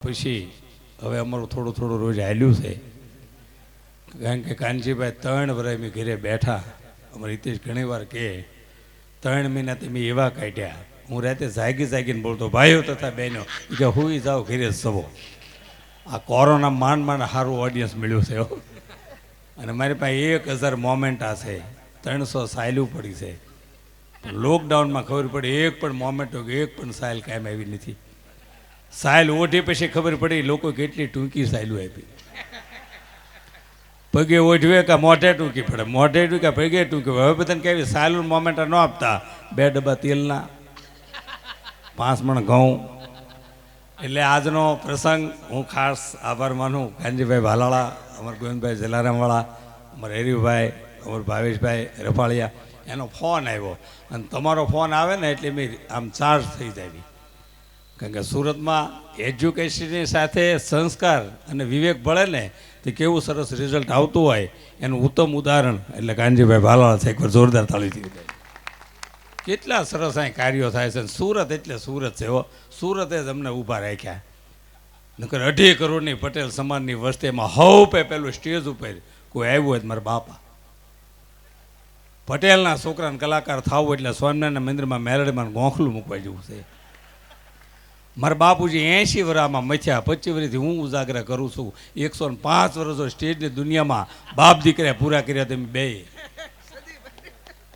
પછી હવે અમારું થોડું થોડું રોજ હાલ્યું છે. કારણ કે કાનજીભાઈ ત્રણ વર્ષ મેં ઘરે બેઠા. અમારે હિતેશ ઘણી વાર કહે, ત્રણ મહિના તમે એવા કાઢ્યા. હું રાતે જાગી જાગીને બોલતો, ભાઈઓ તથા બહેનો કે હું જાઓ ઘરે સવો. આ કોરોના માંડ માંડ સારું ઓડિયન્સ મળ્યું છે અને મારી પાસે એક હજાર મોમેન્ટ આ છે. ત્રણસો સાયલું પડી છે. લોકડાઉનમાં ખબર પડી, એક પણ મોમેન્ટ એક પણ સાયલ કાયમ આવી નથી. સાયલ ઓઢી પછી ખબર પડી લોકો કેટલી ટૂંકી સાયલું આપી. પગે ઓઢવે કે મોઢે ટૂંકી પડે. મોઢે ટૂંકે પગે ટૂંકી. હવે બધાને કહેવી સાયલું મોમેન્ટ ન આપતા. બે ડબ્બા તેલના, પાંચ મણ ઘઉં. એટલે આજનો પ્રસંગ હું ખાસ આભાર માનું. કાનજીભાઈ ભાલાળા, અમાર ગોવિંદભાઈ જલારામવાળા, અમર હરિભાઈ, અમર ભાવેશભાઈ રફાળિયા, એનો ફોન આવ્યો. અને તમારો ફોન આવે ને એટલે મેં આમ ચાર્જ થઈ જાય. કારણ કે સુરતમાં એજ્યુકેશનની સાથે સંસ્કાર અને વિવેક ભળે ને તે કેવું સરસ રિઝલ્ટ આવતું હોય એનું ઉત્તમ ઉદાહરણ એટલે કાનજીભાઈ ભાલાળા છે, એકવાર જોરદાર તાળીથી. કેટલા સરસ અહીં કાર્યો થાય છે સુરત એટલે સુરત છે હો. સુરતે જ અમને ઊભા રાખ્યા. નકર અઢી કરોડની પટેલ સમાજની વસ્તીમાં હવ પે પેલું સ્ટેજ ઉપર કોઈ આવ્યું હોય મારા બાપા. પટેલના છોકરાને કલાકાર થવું એટલે સ્વામિનારાયણ મંદિરમાં મેરડમાં ગોખલું મૂકવા જેવું છે. મારા બાપુજી એંશી વરામાં મથ્યા, પચીસ વર્ષથી હું ઉજાગરા કરું છું. એકસો ને પાંચ વર્ષો સ્ટેજની દુનિયામાં બાપ દીકરા પૂરા કર્યા તમે બે.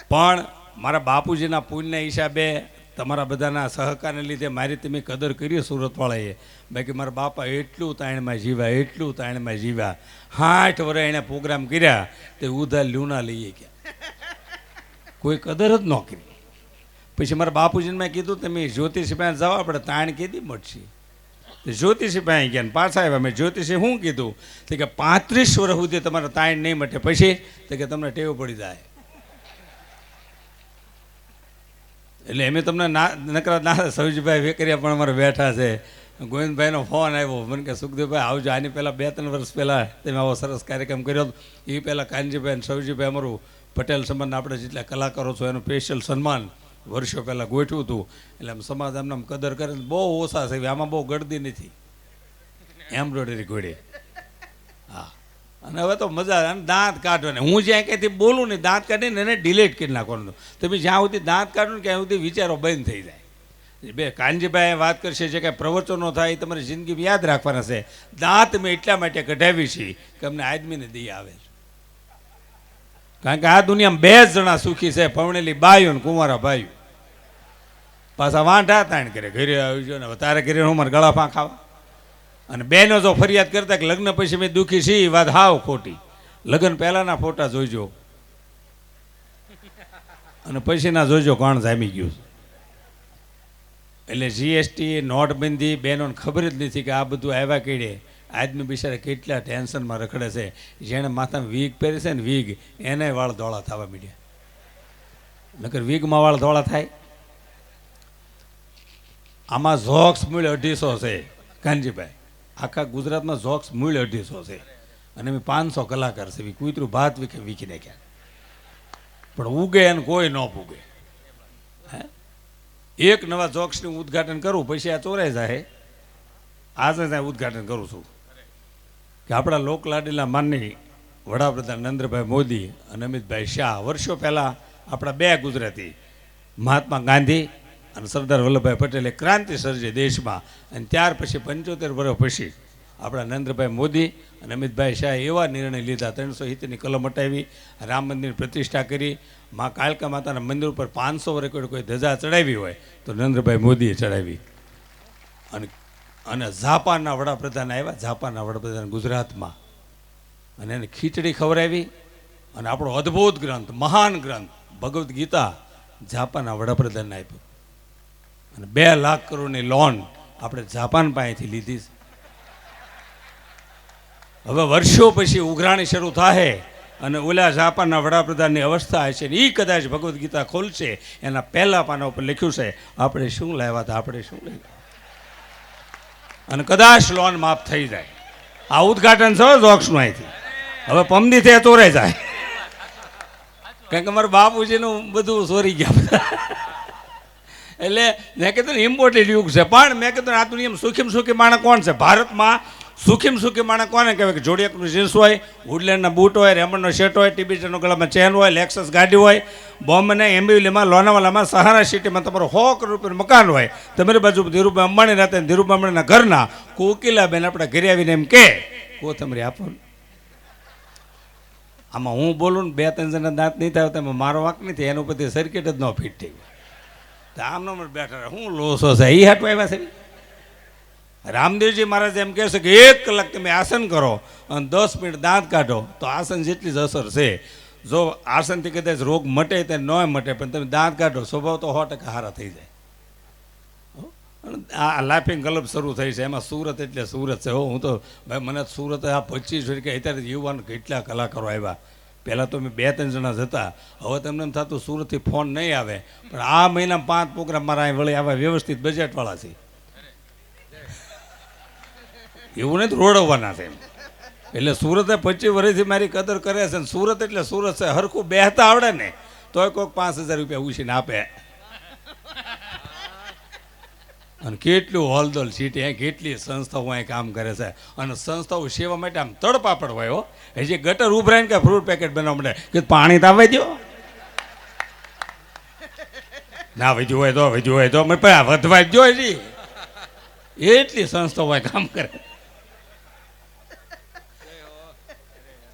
પણ મારા બાપુજીના પુણ્યના હિસાબે તમારા બધાના સહકારને લીધે મારી તમે કદર કરી સુરતવાળાએ. બાકી મારા બાપા એટલું તાણમાં જીવ્યા, એટલું તાણમાં જીવ્યા. સાઠ વર્ષ એણે પ્રોગ્રામ કર્યા, તે ઉધા લ્યુના લઈએ ગયા. કોઈ કદર જ ન કરી. પછી મારા બાપુજીને મેં કીધું, તમે જ્યોતિષી જાઓ, આપણે તાણ કીધી મળશે? જ્યોતિષી પાસે ગયા પાછા આવ્યા. મેં જ્યોતિષી શું કીધું? તો કે પાંત્રીસ વર્ષ સુધી તમારે તાણ નહીં મટે. પછી તો કે તમને ટેવ પડી જાય. એટલે એમ તમને ના, નકરા ના સૌજીભાઈ વેકરિયા પણ અમારે બેઠા છે. ગોવિંદભાઈનો ફોન આવ્યો. મને કે, સુખદેવભાઈ, આવજો. આની પહેલાં બે, ત્રણ વર્ષ પહેલાં તમે આવો સરસ કાર્યક્રમ કર્યો હતો. એ પહેલાં કાનજીભાઈ અને સૌજીભાઈ અમારું પટેલ સંબંધ આપણે જેટલા કલાકારો છો, એનું સ્પેશિયલ સન્માન વર્ષો પહેલાં ગોઠવું હતું. એટલે આમ સમાજ આમને આમ કદર કરે બહુ ઓછા છે. આમાં બહુ ગળદી નથી. એમ્બ્રોઇડરી ઘોડી. હા. અને હવે તો મજા આવે. દાંત કાઢવાને. હું જ્યાં ક્યાંથી બોલું ને દાંત કાઢીને એને ડિલેટ કરી નાખવાનું. તમે જ્યાં સુધી દાંત કાઢો ને ત્યાં સુધી વિચારો બંધ થઈ જાય. બે કાનજીભાઈ વાત કરશે છે કે પ્રવચનો થાય તમારી જિંદગીમાં યાદ રાખવાના છે. દાંત મેં એટલા માટે કઢાવી છે કે અમને આદમીને દઈ આવે કારણ કે આ દુનિયામાં બે જ જણા સુખી છે પવણેલી બાઈઓ અને કુંવારા ભાઈ પાછા વાંઢા તાણ કરે ઘરે આવજો ને તારે ઘરે હું મારે ગળા ફાં ખાવા અને બેનો જો ફરિયાદ કરતા કે લગ્ન પછી મેં દુઃખી છી એ વાત હાવ ખોટી. લગ્ન પહેલાના ફોટા જોઈજો અને પછીના જોઈજો કોણ જામી ગયું છે. એટલે જીએસટી નોટબંધી, બેનોને ખબર જ નથી કે આ બધું આવ્યા કીડે. આદમી બિચારા કેટલા ટેન્શનમાં રખડે છે. જેણે માથામાં વીગ પહેરે છે ને વીગ, એને વાળ ધોળા થવા મીડ્યા. નકર વીગમાં વાળ ધોળા થાય? આમાં ઝોક્સ મૂળ અઢીસો છે, કાનજીભાઈ. આખા ગુજરાતમાં ઝોક્સ મૂળ અઢીસો છે. અને અમે પાંચસો કલાકાર છે કૂતરું ભાત વીખે વીખી નાખ્યા. પણ ઉગે એને કોઈ ન પૂગે એક નવા જોક્સનું ઉદ્ઘાટન કરું, પછી આ ચોરાઈ જાય આજે ત્યાં ઉદ્ઘાટન કરું છું. કે આપણા લોકલાડીલા માનની વડાપ્રધાન નરેન્દ્રભાઈ મોદી અને અમિતભાઈ શાહ વર્ષો પહેલાં આપણા બે ગુજરાતી, મહાત્મા ગાંધી અને સરદાર વલ્લભભાઈ પટેલે ક્રાંતિ સર્જી દેશમાં અને ત્યાર પછી પંચોતેર વર્ષ પછી આપણા નરેન્દ્રભાઈ મોદી અને અમિતભાઈ શાહે એવા નિર્ણય લીધા, ત્રણસો હિતની કલમ હટાવી, રામ મંદિરની પ્રતિષ્ઠા કરી, મા કાલકા માતાના મંદિર ઉપર પાંચસો વર્ષ કોઈ ધજા ચડાવી હોય તો નરેન્દ્રભાઈ મોદીએ ચડાવી. અને અને જાપાનના વડાપ્રધાન આવ્યા, જાપાનના વડાપ્રધાન ગુજરાતમાં. અને એને ખીચડી ખવડાવી અને આપણો અદ્ભુત ગ્રંથ, મહાન ગ્રંથ, ભગવદ્ ગીતા જાપાનના વડાપ્રધાનને આપ્યું. અને બે લાખ કરોડની લોન આપણે જાપાન પાસેથી લીધી હવે વર્ષો પછી ઉઘરાણી શરૂ થાય અને ઓલા જાપાનના વડાપ્રધાનની અવસ્થા હશે ને એ કદાચ ભગવદ્ ગીતા ખોલશે, એના પહેલા પાના ઉપર લખ્યું છે, આપણે શું લાવ્યા હતા, આપણે શું લઈ અને કદાચ લોન માફ થઈ જાય. આ ઉદ્ઘાટન છે જોક્સનું અહીંથી. હવે પમદી થયા ચોરે જાય. કારણ કે મારા બાપુજીનું બધું સોરી ગયા એટલે મેં કીધું ને ઇમ્પોર્ટેન્ટ યુગ છે. પણ મેં કીધું આ દુનિયામાં સુખીમ સુખી માણસ કોણ છે? ભારતમાં સુખીમ સુખી માણસ કોને કહેવાય કે જોડિયાકનું જીન્સ હોય વુડલેન્ડના બૂટ હોય રેમંડનો શર્ટ હોય ટીબીટીનો ગળામાં ચેન હોય લેક્સસ ગાડી હોય બોમ્બને એમ્બ્યુલીમાં, લોનાવાલામાં, સહારા સિટીમાં તમારું સો કરોડ મકાન હોય. તમારી બાજુ ધીરુભાઈ અંબાણી રહેતા ધીરુભાઈ અંબાણીના ઘરના કોકિલાબેન આપણે ઘરે આવીને એમ કે, કોથમરી આપો આમાં હું બોલું બે ત્રણ જણા દાંત નહીં થાય, તમે મારો વાંક નથી એનું ઉપરથી સર્કિટ જ ન ફિટ થઈ તો આમનો મને બેઠા હું લોસો છે. એ હાટવા આવ્યા છે રામદેવજી મહારાજ એમ કહેશે કે એક કલાક તમે આસન કરો અને દસ મિનિટ દાંત કાઢો, તો આસન જેટલી જ અસર છે. જો આસનથી કદાચ રોગ મટે તે ન મટે, પણ તમે દાંત કાઢો, સ્વભાવ તો સો ટકા હારા થઈ જાય. આ લાફિંગ ક્લબ શરૂ થઈ છે, એમાં સુરત એટલે સુરત છે. હો, હું તો ભાઈ મને સુરત આ પચીસ વર્ષ કે અત્યારે યુવાન કેટલા કલાકારો આવ્યા. પહેલાં તો મેં બે ત્રણ જણા જતા હવે તમને એમ થતું સુરતથી ફોન નહીં આવે. પણ આ મહિના પાંચ પ્રોગ્રામ મારા અહીં વળી આવા વ્યવસ્થિત બજેટવાળા છે. એવું નહીં રોડવવાના છે એટલે સુરતે પચીસ વર્ષથી મારી કદર કરે છે ને સુરત એટલે સુરત છે. હરખું બેહતા આવડે ને, તોય કોઈક પાંચ હજાર રૂપિયા ઉછીને આપે. અને કેટલું હોલદોલ સીટી, અહીંયા કેટલી સંસ્થાઓ અહીં કામ કરે છે. અને સંસ્થાઓ સેવા માટે આમ તડપાપડ હોય હો. હજી ગટર ઉભરાઈને કે ફ્રૂટ પેકેટ બનાવવા માટે, કે પાણી તો આવવા દો. ના, વધ્યું હોય તો, વધ્યું હોય તો પણ વધવા જ જોઈએ. એટલી સંસ્થાઓ કામ કરે.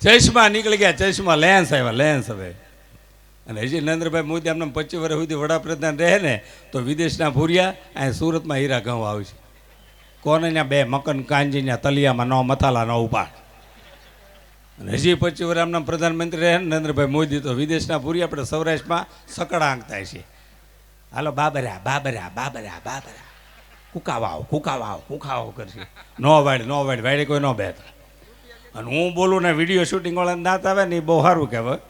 ચશ્મા નીકળી ગયા. ચશ્મા લેન્સ આવ્યા, લેન્સ હવે. અને હજી નરેન્દ્રભાઈ મોદી એમને પચીસ વર્ષ સુધી વડાપ્રધાન રહે ને, તો વિદેશના ભૂરિયા, અહીં સુરતમાં હીરા ઘઉં આવશે કોને ત્યાં બે મકન કાંજીના તલિયામાં ન મથાલા નો ઉપાડ. અને હજી પચીસ વર્ષ એમના પ્રધાનમંત્રી રહે નરેન્દ્રભાઈ મોદી, તો વિદેશના ભૂરિયા આપણે સૌરાષ્ટ્રમાં સકડા આંકતા છે. હાલો, બાબરા બાબરા બાબરા બાબરા. કુકાવાઓ કુકાવાઓ કુકાવાઓ કરશે. નો વાડ નો વાડ, વાડે કોઈ નો બેઠ. અને હું બોલું ને વીડિયો શૂટિંગ વાળાને દાંત આવે ને એ બહુ સારું કહેવાય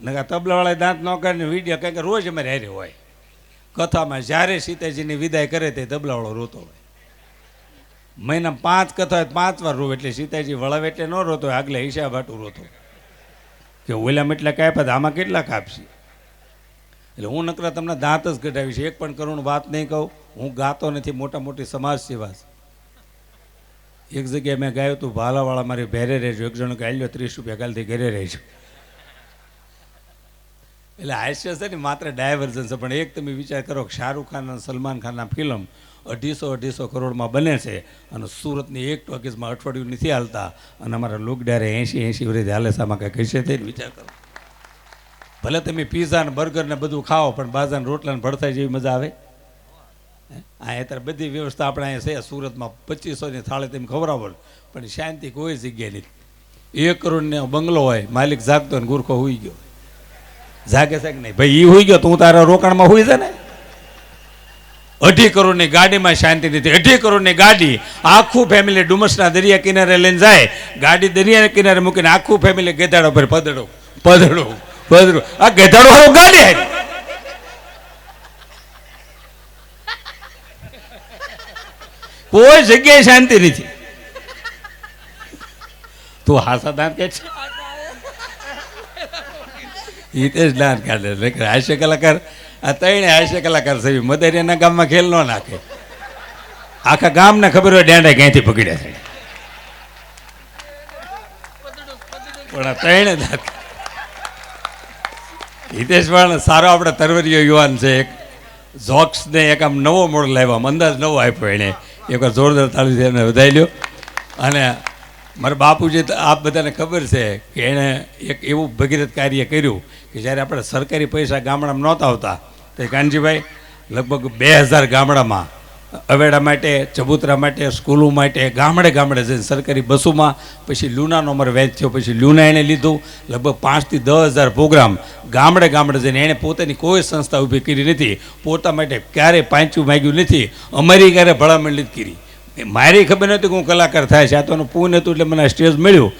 નકા તબલાવાળા દાંત ન કરે ને વીડિયો કંઈક રોજ અમે હારે હોય. કથામાં જ્યારે સીતાજીની વિદાય કરે તે તબલાવાળો રોતો હોય. મહિના પાંચ કથા હોય પાંચ વાર રોવે એટલે સીતાજી વળાવે એટલે ન રોતો હોય, આગલે હિસાબ હાટું રોતો કે ઓલામાં એટલા કાપ્યા તો આમાં કેટલા કાપશે? એટલે હું નકરા તમને દાંત જ કઢાવીશ. એક પણ કરુણ વાત નહીં કહું. હું ગાતો નથી મોટા મોટી સમાજ સેવા છે. એક જગ્યાએ મેં ગાયું હતું ભાલાવાળા મારી ભેરે રહેજો. એક જણ ગાલ્યો ત્રીસ રૂપિયા કાલથી ઘરે રહેજો. એટલે હાસ્ય છે ને, માત્ર ડાયવર્ઝન છે, પણ એક તમે વિચાર કરો કે શાહરૂખ ખાન અને સલમાન ખાનના ફિલ્મ અઢીસો અઢીસો કરોડમાં બને છે અને સુરતની એક ટોકીઝમાં અઠવાડિયું નથી હાલતા અને અમારા લોકડારે એંશી એંશી વર્ષથી હાલે સામાં કાંઈ કંઈક હશે તે વિચાર કરો. ભલે તમે પીઝા ને બર્ગર ને બધું ખાઓ, પણ બાજા રોટલા ને ભડથાઈ જેવી મજા આવે. આ અત્યારે બધી વ્યવસ્થા આપણે અહીંયા છે, સુરતમાં પચીસોની થાળી તેમ ખવડાવો પણ શાંતિ કોઈ જગ્યાએ નથી. એક કરોડનો બંગલો હોય, માલિક જાગતો ને ગુરખો હોઈ ગયો જાગે છે કે નહીં? ભાઈ એ હોઈ ગયો તું તારા રોકાણમાં હુઈ છે ને અઢી કરોડની ગાડીમાં શાંતિ નથી. અઢી કરોડની ગાડી આખું ફેમિલી ડુમસના દરિયા કિનારે લઈને જાય. ગાડી દરિયા કિનારે મૂકીને આખું ફેમિલી ગેધાડો પર પધડો. પધડો પદડો આ ગેધાડો ગાડી હારી. કોઈ જગ્યાએ શાંતિ નથી. તું હાસા દાંત કે છે? હિતેશ દાંત કાઢે. હાસ્ય કલાકાર, આ ત્રણે હાસ્ય કલાકાર છે. મદરિયાના ગામમાં ખેલ ન નાખે. આખા ગામને ખબર હોય ડેંડા ક્યાંથી પકડ્યા છે. પણ આ ત્રણે દાંત હિતેશ પણ સારો આપણે તરવરીયો યુવાન છે એક. જોક્સને એક આમ નવો મોડ લાવ્યો અંદાજ નવો આપ્યો એણે. એકવાર જોરદાર તાળીથી એમને વધાઈ લ્યો. અને મારા બાપુજી તો આપ બધાને ખબર છે કે એણે એક એવું ભગીરથ કાર્ય કર્યું કે જ્યારે આપણે સરકારી પૈસા ગામડામાં નહોતા આવતા, તો કાનજીભાઈ લગભગ બે હજાર ગામડામાં અવેડા માટે, ચબૂતરા માટે, સ્કૂલો માટે, ગામડે ગામડે જઈને સરકારી બસોમાં, પછી લૂનાનો અમારે વહેંચ્યો પછી લૂના એણે લીધું, લગભગ પાંચથી દસ હજાર પ્રોગ્રામ. ગામડે ગામડે જઈને એણે પોતાની કોઈ સંસ્થા ઊભી કરી નથી. પોતા માટે ક્યારેય પાંચું માગ્યું નથી. અમારી ક્યારે ભલામણ નથી કરી. મારી ખબર નહોતી કે હું કલાકાર થાય છે. આ તો પૂન હતું એટલે મને સ્ટેજ મળ્યું.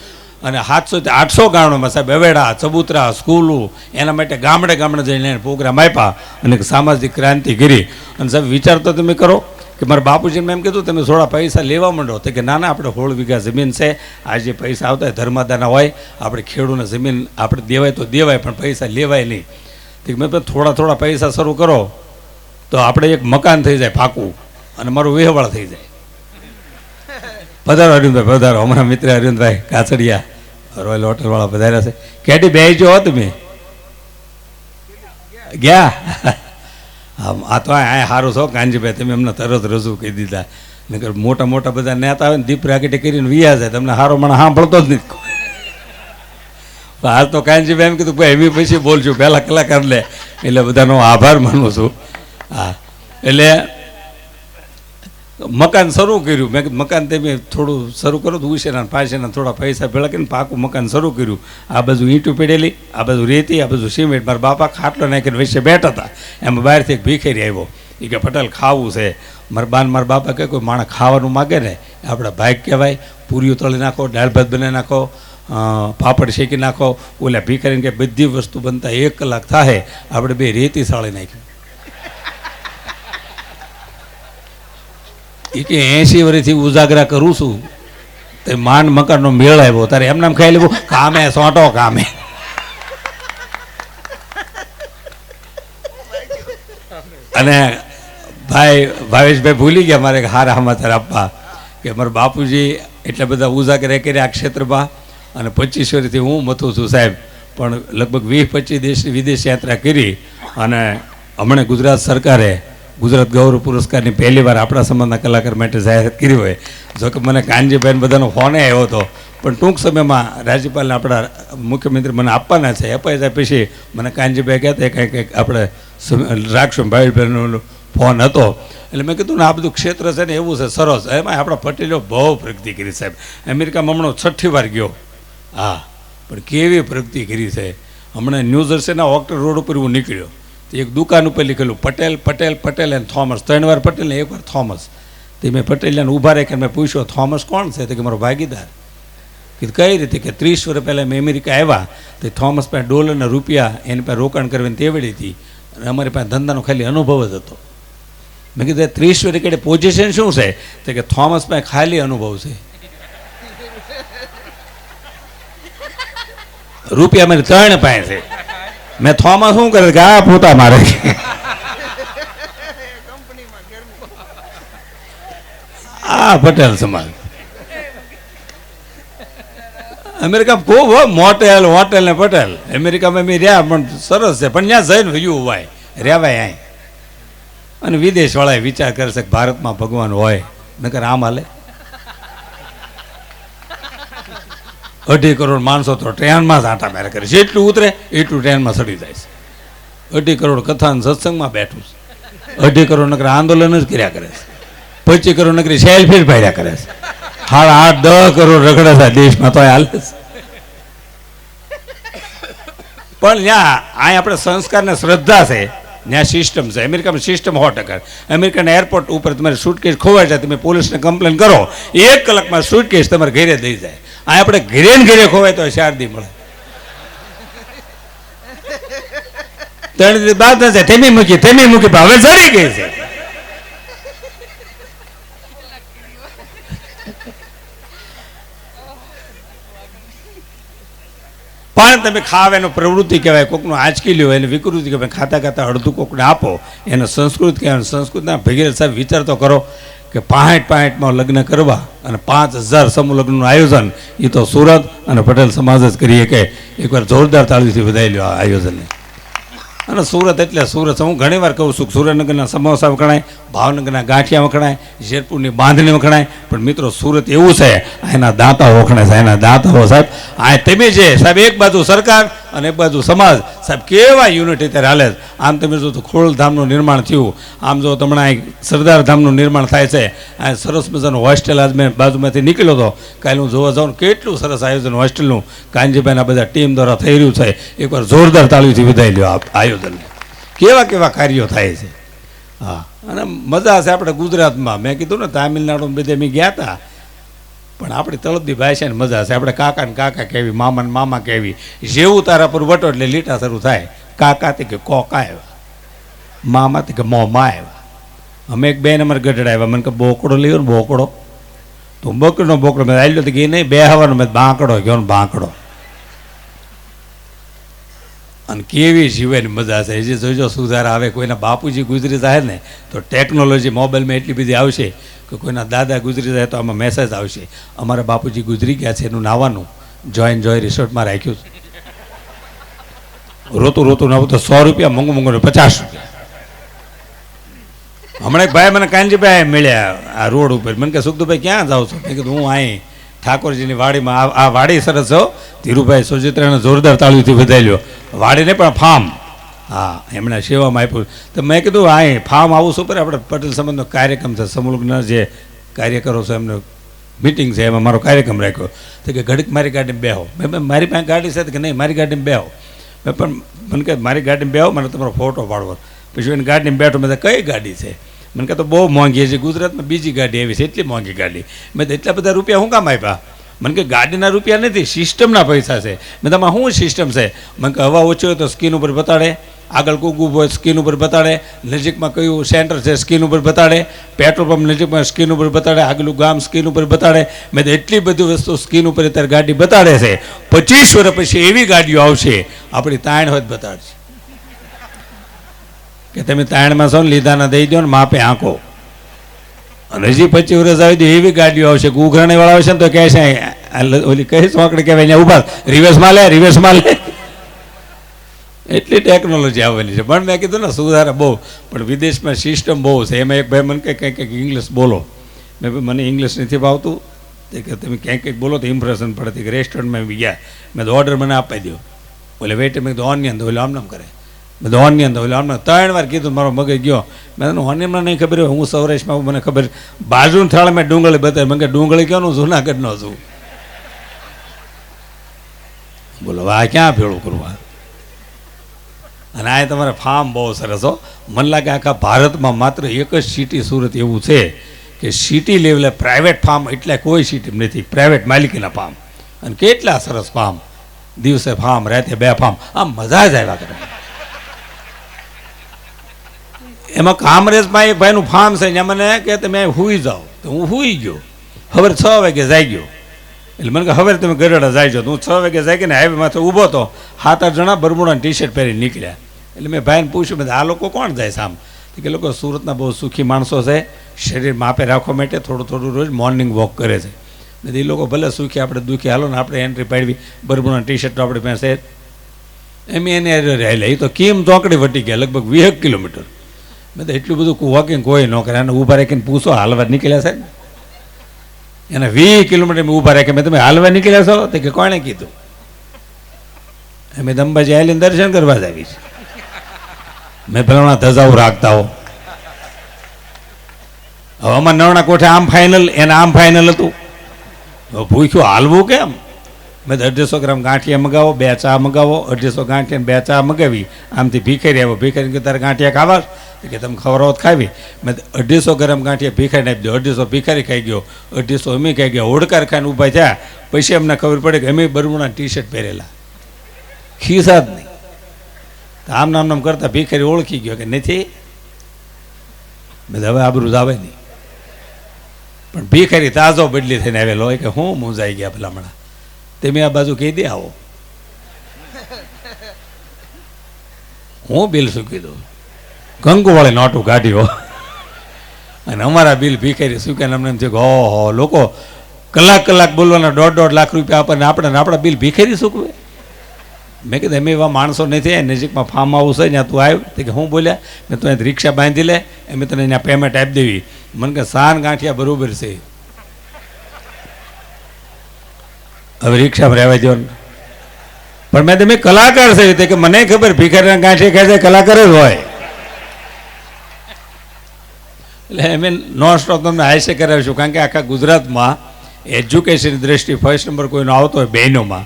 અને સાતસોથી આઠસો ગામડામાં સાહેબ, અવેડા, ચબૂતરા, સ્કૂલો, એના માટે ગામડે ગામડે જઈને પ્રોગ્રામ આપ્યા અને સામાજિક ક્રાંતિ કરી. અને સાહેબ વિચાર તો તમે કરો કે મારા બાપુજીને મેં એમ કીધું, તમે થોડા પૈસા લેવા માંડો. તો કે, ના ના, આપણે હોળ વીઘા જમીન છે. આ જે પૈસા આવતા હોય, ધર્માદાના હોય, આપણે ખેડૂને જમીન આપણે દેવાય તો દેવાય, પણ પૈસા લેવાય નહીં. તો મેં થોડા થોડા પૈસા શરૂ કરો. તો આપણે એક મકાન થઈ જાય પાકું, અને મારું વેહવાળ થઈ જાય. પધારો અરવિંદભાઈ, પધારો. અમારા મિત્ર અરવિંદભાઈ કાચડિયા રોયલ હોટલવાળા પધાર્યા છે. કેટી બે જો તમે? ગયા? આ તો આ સારું છો કાંજીભાઈ તમે એમને તરત રજૂ કહી દીધા. નકર મોટા મોટા બધા નેતા આવે ને, દીપ રાકેટે કરીને વિયા જાય. તમને સારો મને સાંભળતો જ નથી. હાલ તો કાંજીભાઈ એમ કીધું, ભાઈ એવી પછી બોલજો. પહેલાં કલાકાર લે. એટલે બધાનો આભાર માનું છું. હા. એટલે મકાન શરૂ કર્યું. મેં મકાન મકાન મેં થોડું શરૂ કરો તો ઉશેરા પાસેના થોડા પૈસા ભેળા કરીને પાકું મકાન શરૂ કર્યું. આ બાજુ ઈંટું પેડેલી, આ બાજુ રેતી, આ બાજુ સિમેન્ટ. મારા બાપા ખાટલો નાખીને વચ્ચે બેઠા હતા. એમાં બહારથી એક ભીખેરી આવ્યો. એ કે, પટેલ, ખાવું છે. મારા બાન, મારા બાપા કહે, કોઈ માણસ ખાવાનું માગે ને આપણા ભાઈ કહેવાય, પૂરીઓ તળી નાખો, દાળ ભાત બનાવી નાખો પાપડ શેકી નાખો. ઓલા ભીખરીને કે, બધી વસ્તુ બનતા એક કલાક થાય આપણે બે રેતી સાળી નાખ્યું એ કે એંશી વર્ષથી ઉજાગરા કરું છું. તે માંડ મકાનનો મેળ આવ્યો. તારે એમ નામ ખાઈ લેવું કામે સોંટો કામે. અને ભાઈ, ભાવેશભાઈ ભૂલી ગયા મારે હારા સમાચાર આપવા. કે મારા બાપુજી એટલા બધા ઉજાગરા કર્યા આ ક્ષેત્રમાં અને પચીસ વર્ષથી હું મથું છું સાહેબ. પણ લગભગ વીસ પચીસ દેશ વિદેશ યાત્રા કરી અને હમણાં ગુજરાત સરકારે ગુજરાત ગૌરવ પુરસ્કારની પહેલી વાર આપણા સમાજના કલાકાર માટે જાહેરાત કરી હોય. જો કે મને કાનજીભાઈ બધાનો ફોન આવ્યો હતો. પણ ટૂંક સમયમાં રાજ્યપાલને આપણા મુખ્યમંત્રી મને આપવાના છે. અપાઈ જાય પછી મને કાનજીભાઈ કહેતા કંઈક કંઈક આપણે રાખશું. ભાઈભાઈનો ફોન હતો. એટલે મેં કીધું, ને, આ બધું ક્ષેત્ર છે ને એવું છે, સરસ. એમાં આપણા પટેલો બહુ પ્રગતિ કરી સાહેબ. અમેરિકામાં હમણાં છઠ્ઠી વાર ગયો. હા, પણ કેવી પ્રગતિ કરી છે? હમણાં ન્યૂ જર્સીના ઓક્ટર રોડ ઉપર હું નીકળ્યો. એક દુકાન ઉપર લખેલું, પટેલ પટેલ પટેલ એન્ડ થોમસ. ત્રણ વાર પટેલ ને એકવાર થોમસ. તે મેં પટેલ ને ઊભા રાખીને મેં પૂછ્યો, થોમસ કોણ છે? તો કે, મારો ભાગીદાર. કીધું કઈ રીતે? કે ત્રીસ વર્ષ પહેલાં મેં અમેરિકા આવ્યા, તો થોમસ પાસે ડોલર અને રૂપિયા એની પાસે રોકાણ કરવાની તેવડી હતી. અને અમારી પાસે ધંધાનો ખાલી અનુભવ જ હતો. મેં કીધું ત્રીસ વર્ષ કે પોઝિશન શું છે? તો કે, થોમસ પાસે ખાલી અનુભવ છે. રૂપિયા મારી ત્રણ પાસે. છે મેં થોમાં શું કરે કે આ પોતા મારે. આ પટેલ સમાજ. અમેરિકામાં ખૂબ મોટેલ, હોટેલ ને પટેલ. અમેરિકામાં મેં રહ્યા પણ સરસ છે. પણ ત્યાં જઈને વયું હોય રહેવાય અહીં. અને વિદેશવાળાએ વિચાર કરશે કે ભારતમાં ભગવાન હોય. નકર આમ હાલે. અઢી કરોડ માણસો તો ટ્રેનમાં આંટા મારે કરે જેટલું ઉતરે, એટલું ટ્રેનમાં સડી જાય છે. અઢી કરોડ કથા સત્સંગમાં બેઠું છે. અઢી કરોડ નકરા આંદોલન જ કર્યા કરે છે. પચીસ કરોડ નકરી સેલ્ફી પાડ્યા કરે છે. હાલ આઠ, દસ કરોડ રગડે છે દેશમાં તો હાલે છે. પણ ત્યાં અહીં આપણે સંસ્કારને શ્રદ્ધા છે. ત્યાં સિસ્ટમ છે. અમેરિકામાં સિસ્ટમ સો ટકા. અમેરિકાના એરપોર્ટ ઉપર તમારે સુટકેસ ખોવાય જાય, તમે પોલીસને કમ્પ્લેન કરો. એક કલાકમાં સુટકેસ તમારે ઘરે દઈ જાય. આપણે ઘરે ને ખોવાય તો શારદી મળે. ત્રણ બાદ નથી તેમી મૂકી તેમી મૂકી હવે જડી ગઈ છે. પણ તમે ખાવ એનો પ્રવૃત્તિ કહેવાય, કોકનું આંચકી લ્યો, એને વિકૃતિ કહેવાય, ખાતા ખાતા અડધું કોકને આપો, એને સંસ્કૃત કહેવાય સંસ્કૃતના ભગીરથ સાહેબ વિચાર તો કરો કે પાંઠ પાંઠમાં લગ્ન કરવા અને પાંચ હજાર સમૂહ લગ્નનું આયોજન એ તો સુરત અને પટેલ સમાજ જ કરીએ કે એકવાર જોરદાર તાળીથી વધારી લો આ આયોજનને. અને સુરત એટલે સુરત, હું ઘણી વાર કહું છું કે સુરેન્દ્રનગરના સમોસા વખણાય, ભાવનગરના ગાંઠિયા વખણાય, શેરપુરની બાંધણી વખણાય, પણ મિત્રો સુરત એવું છે એના દાંતા વખણાય છે એના દાંતાઓ સાહેબ, આ તમે છે સાહેબ, એક બાજુ સરકાર અને એક બાજુ સમાજ. સાહેબ, કેવા યુનિટ અત્યારે હાલે. આમ તમે જો તો ખોડલધામનું નિર્માણ થયું. આમ જો તમને અહીં સરદાર ધામનું નિર્માણ થાય છે. આ સરસ મજાનું હોસ્ટેલ આજ મેં બાજુમાંથી નીકળ્યો હતો. કાલે હું જોવા જાઉં કેટલું સરસ આયોજન હોસ્ટેલનું. કાંજીભાઈના બધા ટીમ દ્વારા થઈ રહ્યું છે. એકવાર જોરદાર તાળીથી વધાઈ લ્યો આ આયોજનને. કેવા કેવા કાર્યો થાય છે? હા. અને મજા છે આપણે ગુજરાતમાં. મેં કીધું ને તામિલનાડુ બધે અમે ગયા હતા. પણ આપણી તળપદી ભાષાની મજા છે. આપણે કાકા ને કાકા કેવી મામા ને મામા કેવી જેવું તારા પર વટો એટલે લીટા શરૂ થાય. કાકા તે કે, કોકા આવ્યા મામા તે કે, મોમા આવ્યા અમે એક બેન અમારે ગઢડા આવ્યા મને કે, બોકડો લેવો ને બોકડો. તો બકરીનો બોકડો મેં આવ્યો તો કે નહીં બે હવાનો મેં બાંકડો. ગયો ને બાંકડો. અને કેવી જીવવાની મજા છે? જોજો, સુધારા આવે, કોઈના બાપુજી ગુજરી જાય ને, તો ટેકનોલોજી મોબાઈલમાં એટલી બધી આવશે કે કોઈના દાદા ગુજરી જાય તો આમાં મેસેજ આવશે. અમારા બાપુજી ગુજરી ગયા છે, એનું નાવાનું જોઈન જોઈ રિસોર્ટમાં રાખ્યું છે. રોતું રોતું નાવું તો સો રૂપિયા મોંઘું મોંઘું પચાસ રૂપિયા. હમણાં એક ભાઈ મને કાનજીભાઈ મળ્યા આ રોડ ઉપર. મને કે, સુખદુભાઈ, ક્યાં જાઉં છો? મેં કીધું, હું અહીં ઠાકોરજીની વાડીમાં આ વાડી સરસ છો ધીરુભાઈ સુજિત્રાને જોરદાર તાળીથી વધાર્યો વાડીને પણ ફાર્મ. હા, એમણે સેવામાં આપ્યું. તો મેં કીધું અહીં ફાર્મ આવું શું પર આપણે પટેલ સંબંધનો કાર્યક્રમ છે. સમૂહના જે કાર્યકરો છે, એમનો મિટિંગ છે, એમાં મારો કાર્યક્રમ રાખ્યો. તો કે, ઘડીક મારી ગાડીમાં બેહો. મેં મારી પાસે ગાડી છે. કે, નહીં, મારી ગાડીમાં બેહો. મેં પણ મને કહે, મારી ગાડીમાં બેહો, મને તમારો ફોટો પાડવો. પછી એની ગાડીમાં બેઠો, મેં કઈ ગાડી છે? મને કહે તો બહુ મોંઘી છે ગુજરાતમાં બીજી ગાડી આવી છે, એટલી મોંઘી ગાડી. મેં તો એટલા બધા રૂપિયા શું કામ આપ્યા? મને કે ગાડીના રૂપિયા નથી, સિસ્ટમના પૈસા છે. મેં તમારે શું સિસ્ટમ છે? મને કે હવા ઓછી હોય તો સ્કીન ઉપર બતાડે, આગળ કૂકું હોય સ્કીન ઉપર બતાડે, નજીકમાં કયું સેન્ટર છે સ્કીન ઉપર બતાડે, પેટ્રોલ પંપ નજીકમાં સ્કીન ઉપર બતાડે, આગલું ગામ સ્કીન ઉપર બતાડે. મેં તો એટલી બધી વસ્તુ સ્કીન ઉપર અત્યારે ગાડી બતાડે છે. પચીસ વર્ષ પછી એવી ગાડીઓ આવશે, આપણી તાણ હોય બતાડશે. કે તમે તાણમાં છો ને, લીધાના દઈ દો ને, માપે આંકો. અને હજી પચીસ વર્ષ આવી તો એવી ગાડીઓ આવશે કે ઉઘરાણી વાળા આવશે ને તો કહે છે ઓલી કહે ચોકડી કહેવાય, અહીંયા ઊભા રિવર્સમાં લે રિવર્સમાં લે. એટલી ટેકનોલોજી આવેલી છે. પણ મેં કીધું ને, સુધારા બહુ. પણ વિદેશમાં સિસ્ટમ બહુ છે. એમાં એક ભાઈ મને કંઈક કંઈક કંઈક ઇંગ્લિશ બોલો. મેં ભાઈ મને ઇંગ્લિશ નથી ભાવતું. તે કે તમે ક્યાંક કંઈક બોલો તો ઇમ્પ્રેશન પડતી કે રેસ્ટોરન્ટમાં બી ગયા. મેં તો ઓર્ડર મને આપી દો ઓલે વેઇટર મેં કીધું ઓનિયન તો ઓલે આમ નામ કરે. તો ઓનિયન તો ઓલે ત્રણ વાર કીધું મારો મગજ ગયો. મેં હોની હમણાં નહીં ખબર હોય, હું સૌરાષ્ટ્રમાં મને ખબર બાજુ થાળ મેં ડુંગળી બતાવી. મેં કે ડુંગળી ક્યાંનું? જુનાગઢનો છું. બોલો આ ક્યાં ભેળું કરવા અને આ તમારે ફાર્મ બહુ સરસ હો. મને લાગે આખા ભારતમાં માત્ર એક જ સિટી સુરત એવું છે કે સિટી લેવલે પ્રાઇવેટ ફાર્મ એટલે કોઈ સિટી નથી. પ્રાઇવેટ માલિકીના ફાર્મ અને કેટલા સરસ ફાર્મ દિવસે ફાર્મ રાતે બે ફાર્મ આમ મજા જ આવ્યા કરે. એમાં કામરેજમાં એક ભાઈનું ફાર્મ છે ને મને કે તમે હુઈ જાઓ. તો હું હુઈ ગયો. હવે છ વાગે જાઈ ગયો એટલે મને કે હવે તમે ગરડા જાયજો હું છ વાગે જાય ને હાઈવે માથે ઊભો તો સાત આઠ જણા બરમુડાની ટી શર્ટ પહેરી નીકળ્યા. એટલે મેં ભાઈને પૂછ્યું બધા આ લોકો કોણ જાય આમ? કે, લોકો સુરતના બહુ સુખી માણસો છે. શરીર માપે રાખવા માટે થોડું થોડું રોજ મોર્નિંગ વોક કરે છે. એ લોકો ભલે સુખી, આપણે દુઃખી, હાલો ને આપણે એન્ટ્રી પાડવી. બરમુડાની ટી શર્ટ આપણી પાસે એમ એને રહેલા એ તો કેમ ચોકડી વટી ગયા, લગભગ વીસ કિલોમીટર. મેં તો એટલું બધું વોકિંગ કોઈ ન કરે. અને ઊભા રાખીને પૂછો, હાલવા નીકળ્યા છે એને વીસ કિલોમીટર મેં ઊભા રાખે મેં તમે હાલવા નીકળ્યા છો? તો કે, કોણે કીધું? અમે તો અંબાજી આવીને દર્શન કરવા જ આવી છે. મેં પેલા ધજાઓ રાખતા હો. હવે અમારે નવણા કોઠે આમ ફાઇનલ એને આમ ફાઇનલ હતું? ભૂખ્યું હાલવું કેમ? મેં અઢીસો ગ્રામ ગાંઠિયા મગાવો, બે ચા મગાવો, અઢીસો ગાંઠિયા બે ચા મગાવી. આમથી ભીખારી આવ્યો ભીખારી કે તારે ગાંઠિયા ખાવા? કે, તમે ખવડાવો ખાવી. મેં અઢીસો ગ્રામ ગાંઠિયા ભીખારીને આપી દો. અઢીસો ભીખારી ખાઈ ગયો. અઢીસો અમે ખાઈ ગયા. હોડકાર ખાઈને ઊભા થયા. પછી અમને ખબર પડે કે, અમે બરમુણા ટી શર્ટ પહેરેલા. ખીસા જ નહીં. આમ નામ નામ કરતા ભીખારી ઓળખી ગયો કે, નથી. મેં હવે આબરૂ આવે નહીં. પણ ભીખારી તાજો બદલી થઈને આવેલો હોય કે, હું મુંજાઈ ગયા ભલામણા. તમે આ બાજુ કહી દે આવો. હું બિલ શું કીધું? કંકુવાળી નોટું કાઢ્યો. અને અમારા બિલ ભીખારી કે અમને એમ છે કે ઓહો, લોકો કલાક કલાક બોલવાના દોઢ દોઢ લાખ રૂપિયા આપણને આપણે આપણા બિલ ભીખેરી સૂકવે મેં કીધું, એમ એવા માણસો નથી અહીં નજીકમાં ફાર્મ હાઉસ છે, ત્યાં તું આવ્યો તે કે હું બોલ્યા, મેં તું રિક્ષા બાંધી લે એમ તને ત્યાં પેમેન્ટ આપી દેવી. મને કે, સાન ગાંઠિયા બરોબર છે. હવે રિક્ષામાં રહેવા દો પણ મેં તમે કલાકાર છે તે કે મને ખબર ભિખારીના ગાંઠે ખાય કલાકાર જ હોય. એટલે એમ નોન સ્ટોપ તમને હાસ્ય કરાવીશું, કારણ કે આખા ગુજરાતમાં એજ્યુકેશનની દ્રષ્ટિ ફર્સ્ટ નંબર કોઈનો આવતો હોય બહેનોમાં,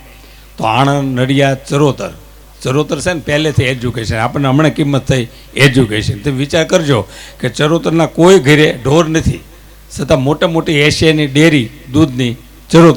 તો આણંદ, નડિયાદ, ચરોતર. ચરોતર છે ને પહેલેથી એજ્યુકેશન આપણને હમણાં કિંમત થઈ એજ્યુકેશન તમે વિચાર કરજો કે ચરોતરના કોઈ ઘરે ઢોર નથી, છતાં મોટા મોટી એશિયાની ડેરી દૂધની ચરોતર